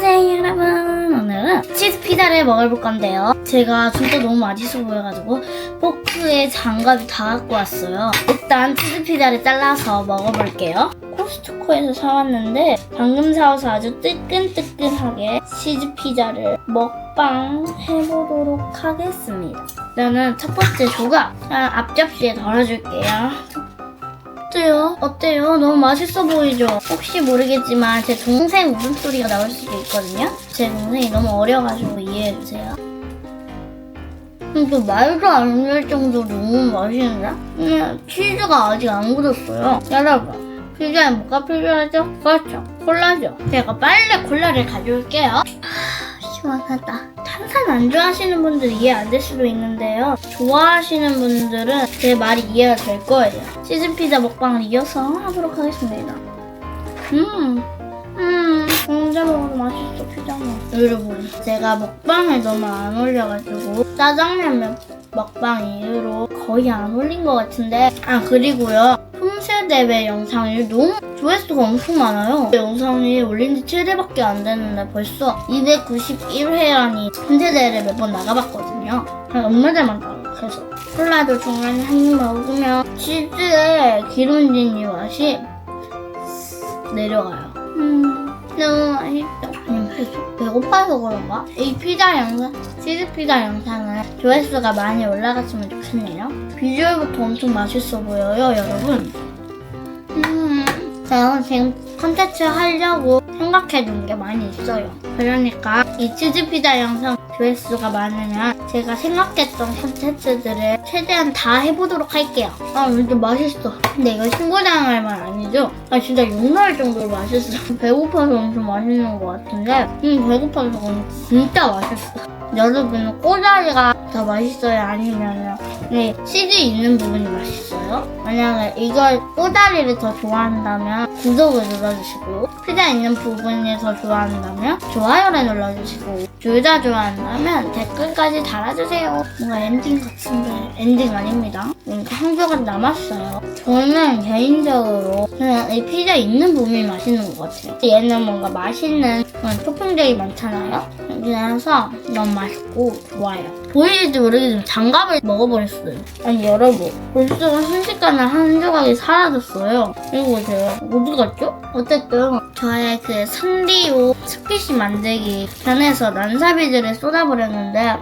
안녕하세요 여러분. 오늘은 치즈 피자를 먹어볼 건데요. 제가 진짜 너무 맛있어 보여가지고 포크에 장갑이 다 갖고 왔어요. 일단 치즈 피자를 잘라서 먹어볼게요. 코스트코에서 사왔는데 방금 사와서 아주 뜨끈뜨끈하게 치즈 피자를 먹방 해보도록 하겠습니다. 저는 첫 번째 조각 아, 앞접시에 덜어줄게요 어때요? 어때요? 너무 맛있어 보이죠? 혹시 모르겠지만 제 동생 웃음소리가 나올 수도 있거든요? 제 동생이 너무 어려가지고 이해해주세요. 이거 말도 안 될 정도로 너무 맛있는데? 근데 치즈가 아직 안 굳었어요. 여러분, 피자에 뭐가 필요하죠? 그렇죠. 콜라죠. 제가 빨리 콜라를 가져올게요. 하, 시원하다. 탄산 안 좋아하시는 분들 이해 안 될 수도 있는데요. 좋아하시는 분들은 제 말이 이해가 될 거예요. 치즈 피자 먹방을 이어서 하도록 하겠습니다. 음, 음, 혼자 먹어도 맛있어, 피자는. 여러분, 제가 먹방을 너무 안 올려가지고 짜장면 먹- 먹방 이후로 거의 안 올린 것 같은데. 아, 그리고요. 품새대회 영상이 너무 조회수가 엄청 많아요. 영상이 올린 지 7회밖에 안 됐는데 벌써 291회라니 품새대회를 몇 번 나가봤거든요. 전만 나가 그래서 콜라도 중간에 한 입 먹으면 치즈의 기름진 이 맛이 내려가요. 음, 너무 맛있다. 아니, 계속 배고파서 그런가? 이 피자 영상, 치즈 피자 영상은 조회수가 많이 올라갔으면 좋겠네요. 비주얼부터 엄청 맛있어 보여요, 여러분. 음, 제가 지금 컨텐츠 하려고 생각해 둔게 많이 있어요. 그러니까 이 치즈 피자 영상 조회수가 많으면 제가 생각했던 컨텐츠들을 최대한 다 해보도록 할게요. 아, 근데 맛있어. 근데 이거 신고당할 말 아니죠? 아, 진짜 욕나올 정도로 맛있어. 배고파서 엄청 맛있는 것 같은데, 음, 배고파서 진짜 맛있어. 여러분은 꼬다리가 더 맛있어요? 아니면 네, 치즈 있는 부분이 맛있어요? 만약에 이걸 꼬다리를 더 좋아한다면 구독을 눌러주시고 피자 있는 부분이 더 좋아한다면 좋아요를 눌러주시고 둘 다 좋아한다면 댓글까지 달아주세요. 뭔가 엔딩 같은데 엔딩 아닙니다. 뭔가 한 조각 남았어요. 저는 개인적으로 그냥 이 피자 있는 부분이 맛있는 것 같아요. 얘는 뭔가 맛있는 그런 토핑들이 많잖아요. 그래서 너무 맛있고 좋아요. 보이실지 모르겠지만 장갑을 먹어버렸어요. 아니 여러분 벌써 순식간에 한 조각이 사라졌어요. 이거 제가 어디 갔죠? 어쨌든 저의 그 산리오 스피시 만들기 편에서 난사비즈를 쏟아버렸는데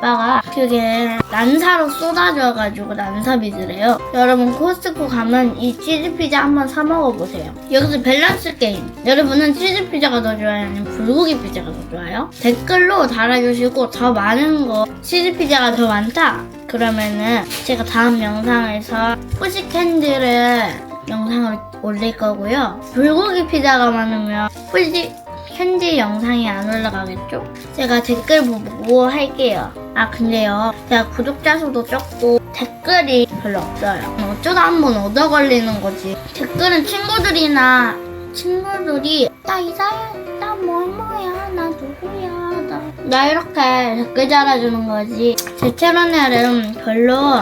아빠가 그게 난사로 쏟아져가지고 난사비즈래요. 여러분 코스트코 가면 이 치즈 피자 한번 사 먹어보세요. 여기서 밸런스 게임. 여러분은 치즈 피자가 더 좋아요? 아니면 불고기 피자가 더 좋아요? 댓글로 달아주시고 더 많은 거 치즈 피자가 더 많다? 그러면은 제가 다음 영상에서 푸시캔디를 영상을 올릴 거고요. 불고기 피자가 많으면 푸시 캔디 영상이 안 올라가겠죠? 제가 댓글 보고 할게요. 아 근데요, 제가 구독자 수도 적고 댓글이 별로 없어요. 어쩌다 한 번 얻어 걸리는 거지. 댓글은 친구들이나 친구들이 나 이사야, 나 뭐뭐야, 나 누구야, 나, 나 이렇게 댓글 달아주는 거지. 제 채널에는 별로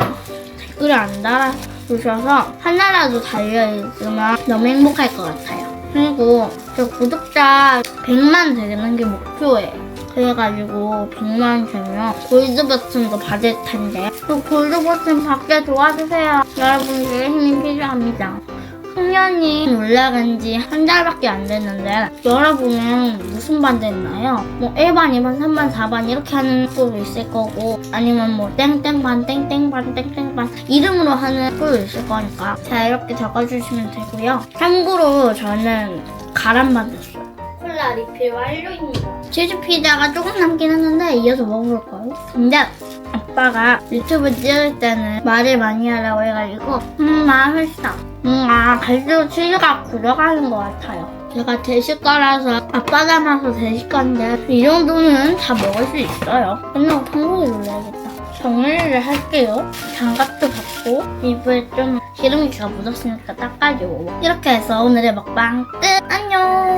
댓글을 안 달아주셔서 하나라도 달려있으면 너무 행복할 것 같아요. 그리고 저 구독자 100만 되는 게 목표예요. 그래가지고 100만 되면 골드 버튼도 받을 텐데 그 골드 버튼 받게 도와주세요. 여러분들의 힘이 필요합니다. 학년이 올라간 지 한 달밖에 안 됐는데 여러분은 무슨 반 됐나요? 뭐 1반, 2반, 3반, 4반 이렇게 하는 학교도 있을 거고 아니면 뭐 땡땡반, 땡땡반, 땡땡반 이름으로 하는 학교도 있을 거니까 자 이렇게 적어주시면 되고요. 참고로 저는 가람반 됐어요. 콜라 리필 완료입니다. 치즈 피자가 조금 남긴 했는데 이어서 먹어볼까요? 근데 아빠가 유튜브 찍을 때는 말을 많이 하라고 해가지고 음 맛있다. 음, 아 갈수록 치즈가 굳어가는 것 같아요. 제가 대식가라서 아빠 닮아서 대식가인데 이 정도는 다 먹을 수 있어요. 끝나고 탕후루 놀라야겠다. 정리를 할게요. 장갑도 받고 입에 좀 기름기가 묻었으니까 닦아주고 이렇게 해서 오늘의 먹방 끝! 안녕!